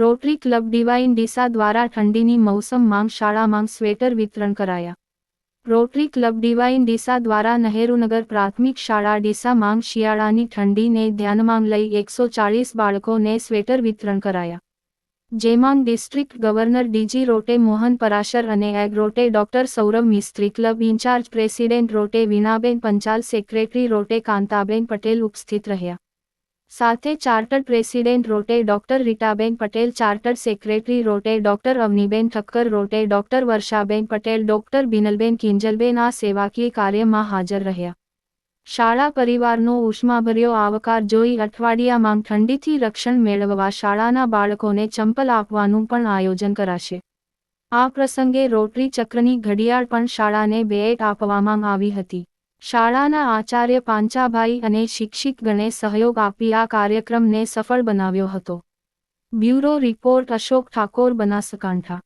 Rotary club divine Deesa દ્વારા ઠંડીની મૌસમમાં શાળામાં સ્વેટર વિતરણ કરાયા. રોટરી ક્લબ ડિવાઇન ડીસા દ્વારા નહેરુનગર પ્રાથમિક શાળા ડીસામાં શિયાળાની ઠંડીને ધ્યાનમાં લઈ એકસો ચાળીસ બાળકોને સ્વેટર વિતરણ કરાયા. જેમાં district governor DG Rot Mohan Parashar અને AG Rot doctor Saurabh Mistry club in charge president Rot Veenaben Panchal, secretary Rot Kantaben Patel ઉપસ્થિત રહ્યા. સાથે chartered president Rot doctor Ritaben Patel, chartered secretary Rot doctor Avniben Thakkar, Rot doctor Varshaben Patel, doctor Binalben Kinjalben આ સેવાકીય કાર્યમાં હાજર રહ્યા. શાળા પરિવારનો ઉષ્માભર્યો આવકાર જોઈ અઠવાડિયામાં ઠંડીથી રક્ષણ મેળવવા શાળાના બાળકોને ચંપલ આપવાનું પણ આયોજન કરાશે. આ પ્રસંગે રોટરી ચક્રની ઘડિયાળ પણ શાળાને ભેટ આપવામાં આવી હતી. શાળાના આચાર્ય પાંચાભાઈ અને શિક્ષિકગણે સહયોગ આપી આ કાર્યક્રમને સફળ બનાવ્યો હતો. Bureau report Ashok Thakor Banaskantha.